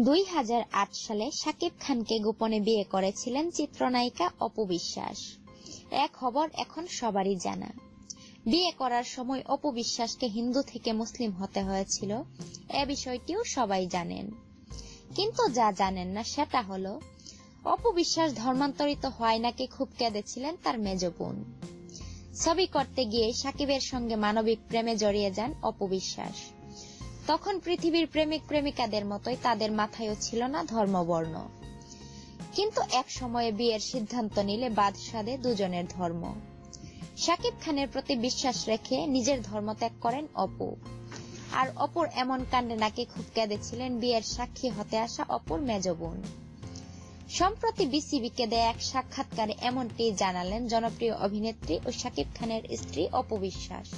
দুই হাজার আট সালে শাকিব খানকে গোপনে বিয়ে করেছিলেন চিত্রনায়িকা অপু বিশ্বাস। এক খবর এখন সবারই জানা। বিয়ে করার সময় অপু বিশ্বাসকে হিন্দু থেকে মুসলিম হতে হয়েছিল। এ বিষয়টিও সবাই জানেন। কিন্তু যা জানেন না সেটা হলো, অপু বিশ্বাস ধর্মান্তরিত হয় নাকি খুব কেঁদেছিলেন তার মেজ বোন। ছবি করতে গিয়ে সাকিবের সঙ্গে মানবিক প্রেমে জড়িয়ে যান অপু বিশ্বাস। তখন পৃথিবীর প্রেমিক প্রেমিকাদের মতোই তাদের মাথায়ও ছিল না ধর্মবর্ণ। কিন্তু এক সময়ে বিয়ের সিদ্ধান্ত নিলে বাদ সাধে দুজনের ধর্ম। শাকিব খানের প্রতি বিশ্বাস রেখে নিজের ধর্ম ত্যাগ করেন অপু। আর অপুর এমন কাণ্ডে নাকি খুব কেঁদেছিলেন বিয়ের সাক্ষী হতে আসা অপুর মেজ বোন সম্প্রতি বিসিবিকে দেয়া এক সাক্ষাৎকারে এমনটি জানালেন জনপ্রিয় অভিনেত্রী ও শাকিব খানের স্ত্রী অপু বিশ্বাস।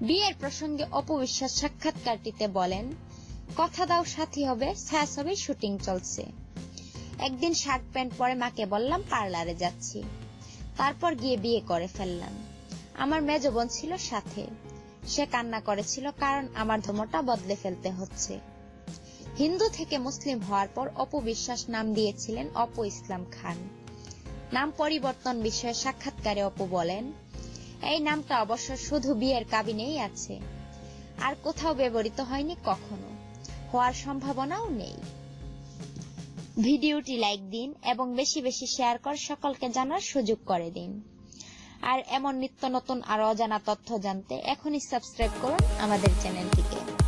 বিয়ের প্রসঙ্গে অপবিশ্বাস সাক্ষাৎকারটিতে বলেন, কথা দাও সাথী হবে ছায়াছবির শুটিং চলছে। একদিন শার্ট প্যান্ট পরে মাকে বললাম, পার্লারে যাচ্ছি। তারপর গিয়ে বিয়ে করে ফেললাম। আমার মেজ বোন ছিল সাথে। সে কান্না করেছিল কারণ আমার ধর্মটা বদলে ফেলতে হচ্ছে। হিন্দু থেকে মুসলিম হওয়ার পর অপু বিশ্বাস নাম দিয়েছিলেন অপু ইসলাম খান। নাম পরিবর্তন বিষয়ে সাক্ষাৎকারে অপু বলেন এই নামটা অবশ্য শুধু বিয়ের কাবিনেই আছে। আর কোথাও ব্যবহৃত হয়নি কখনো। হওয়ার সম্ভাবনাও নেই। ভিডিওটি লাইক দিন এবং বেশি বেশি শেয়ার কর সকলকে জানার সুযোগ করে দিন। আর এমন নিত্য নতুন আর অজানা তথ্য জানতে এখনই সাবস্ক্রাইব করুন আমাদের চ্যানেলটিকে।